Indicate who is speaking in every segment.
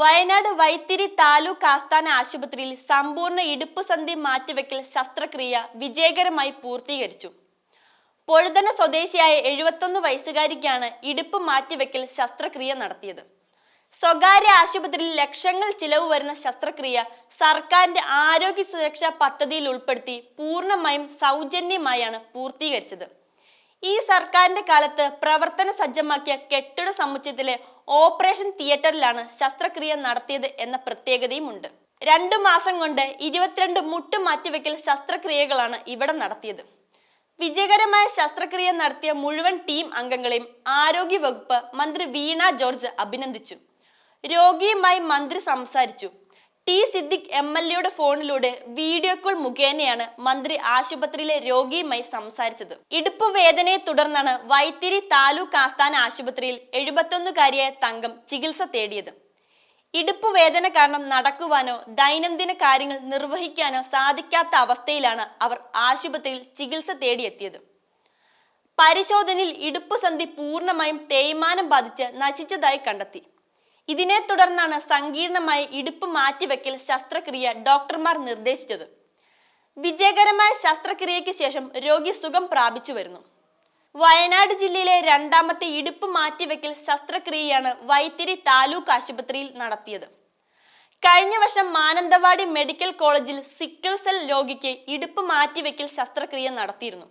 Speaker 1: വയനാട് വൈത്തിരി താലൂക്ക് ആസ്ഥാന ആശുപത്രിയിൽ സമ്പൂർണ ഇടുപ്പ് സന്ധി മാറ്റിവെക്കൽ ശസ്ത്രക്രിയ വിജയകരമായി പൂർത്തീകരിച്ചു. പൊഴുതന സ്വദേശിയായ എഴുപത്തൊന്ന് വയസ്സുകാരിക്കാണ് ഇടുപ്പ് മാറ്റിവെക്കൽ ശസ്ത്രക്രിയ നടത്തിയത്. സ്വകാര്യ ആശുപത്രിയിൽ ലക്ഷങ്ങൾ ചിലവ് വരുന്ന ശസ്ത്രക്രിയ സർക്കാരിന്റെ ആരോഗ്യ സുരക്ഷാ പദ്ധതിയിൽ ഉൾപ്പെടുത്തി പൂർണമായും സൗജന്യമായാണ് പൂർത്തീകരിച്ചത്. ഈ സർക്കാരിന്റെ കാലത്ത് പ്രവർത്തന സജ്ജമാക്കിയ കെട്ടിട സമുച്ചയത്തിലെ ഓപ്പറേഷൻ തിയേറ്ററിലാണ് ശസ്ത്രക്രിയ നടത്തിയത് എന്ന പ്രത്യേകതയുമുണ്ട്. രണ്ടു മാസം കൊണ്ട് ഇരുപത്തിരണ്ട് മുട്ട് മാറ്റിവെക്കൽ ശസ്ത്രക്രിയകളാണ് ഇവിടെ നടത്തിയത്. വിജയകരമായ ശസ്ത്രക്രിയ നടത്തിയ മുഴുവൻ ടീം അംഗങ്ങളെയും ആരോഗ്യ വകുപ്പ് മന്ത്രി വീണ ജോർജ് അഭിനന്ദിച്ചു. രോഗിയുമായി മന്ത്രി സംസാരിച്ചു. ടി സിദ്ദിഖ് എം എൽ എയുടെ ഫോണിലൂടെ വീഡിയോ കോൾ മുഖേനയാണ് മന്ത്രി ആശുപത്രിയിലെ രോഗിയുമായി സംസാരിച്ചത്. ഇടുപ്പ് വേദനയെ തുടർന്നാണ് വൈത്തിരി താലൂക്ക് ആസ്ഥാന ആശുപത്രിയിൽ എഴുപത്തൊന്നുകാരിയായ തങ്കം ചികിത്സ തേടിയത്. ഇടുപ്പ് വേദന കാരണം നടക്കുവാനോ ദൈനംദിന കാര്യങ്ങൾ നിർവഹിക്കാനോ സാധിക്കാത്ത അവസ്ഥയിലാണ് അവർ ആശുപത്രിയിൽ ചികിത്സ തേടിയെത്തിയത്. പരിശോധനയിൽ ഇടുപ്പ് സന്ധി പൂർണമായും തേയ്മാനം ബാധിച്ച് നശിച്ചതായി കണ്ടെത്തി. ഇതിനെ തുടർന്നാണ് സങ്കീർണമായ ഇടുപ്പ് മാറ്റിവെക്കൽ ശസ്ത്രക്രിയ ഡോക്ടർമാർ നിർദ്ദേശിച്ചത്. വിജയകരമായ ശസ്ത്രക്രിയയ്ക്ക് ശേഷം രോഗി സുഖം പ്രാപിച്ചു വരുന്നു. വയനാട് ജില്ലയിലെ രണ്ടാമത്തെ ഇടുപ്പ് മാറ്റിവെക്കൽ ശസ്ത്രക്രിയയാണ് വൈത്തിരി താലൂക്ക് ആശുപത്രിയിൽ നടത്തിയത്. കഴിഞ്ഞ വർഷം മാനന്തവാടി മെഡിക്കൽ കോളേജിൽ സിക്കിൾ സെൽ രോഗിക്ക് ഇടുപ്പ് മാറ്റിവെക്കൽ ശസ്ത്രക്രിയ നടത്തിയിരുന്നു.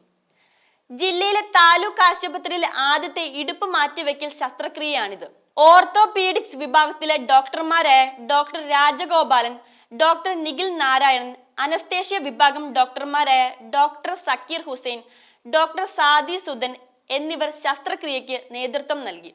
Speaker 1: ജില്ലയിലെ താലൂക്ക് ആശുപത്രിയിലെ ആദ്യത്തെ ഇടുപ്പ് മാറ്റിവെക്കൽ ശസ്ത്രക്രിയയാണിത്. ഓർത്തോപീഡിക്സ് വിഭാഗത്തിലെ ഡോക്ടർമാരായ doctor Rajagopalan doctor Nikhil Narayanan anaesthesia വിഭാഗം ഡോക്ടർമാരായ ഡോക്ടർ സക്കീർ ഹുസൈൻ ഡോക്ടർ സാദി സുധൻ എന്നിവർ ശസ്ത്രക്രിയയ്ക്ക് നേതൃത്വം നൽകി.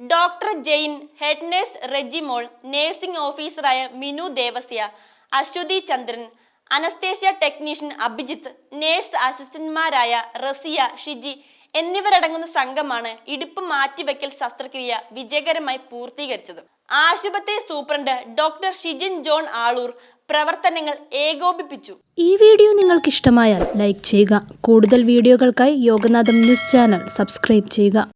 Speaker 1: Doctor Jain head nurse Rejimol nursing ഓഫീസറായ Minu Devasya Aswathy Chandran anaesthesia technician Abhijith nurse അസിസ്റ്റന്റ്മാരായ Rasiya Shiji എന്നിവരടങ്ങുന്ന സംഘമാണ് ഇടുപ്പ് മാറ്റിവെക്കൽ ശസ്ത്രക്രിയ വിജയകരമായി പൂർത്തീകരിച്ചത്. ആശുപത്രി superintendent doctor Shijin John Aloor പ്രവർത്തനങ്ങൾ ഏകോപിപ്പിച്ചു.
Speaker 2: ഈ വീഡിയോ നിങ്ങൾക്ക് ഇഷ്ടമായാൽ ലൈക്ക് ചെയ്യുക. കൂടുതൽ വീഡിയോകൾക്കായി യോഗനാഥം ന്യൂസ് ചാനൽ സബ്സ്ക്രൈബ് ചെയ്യുക.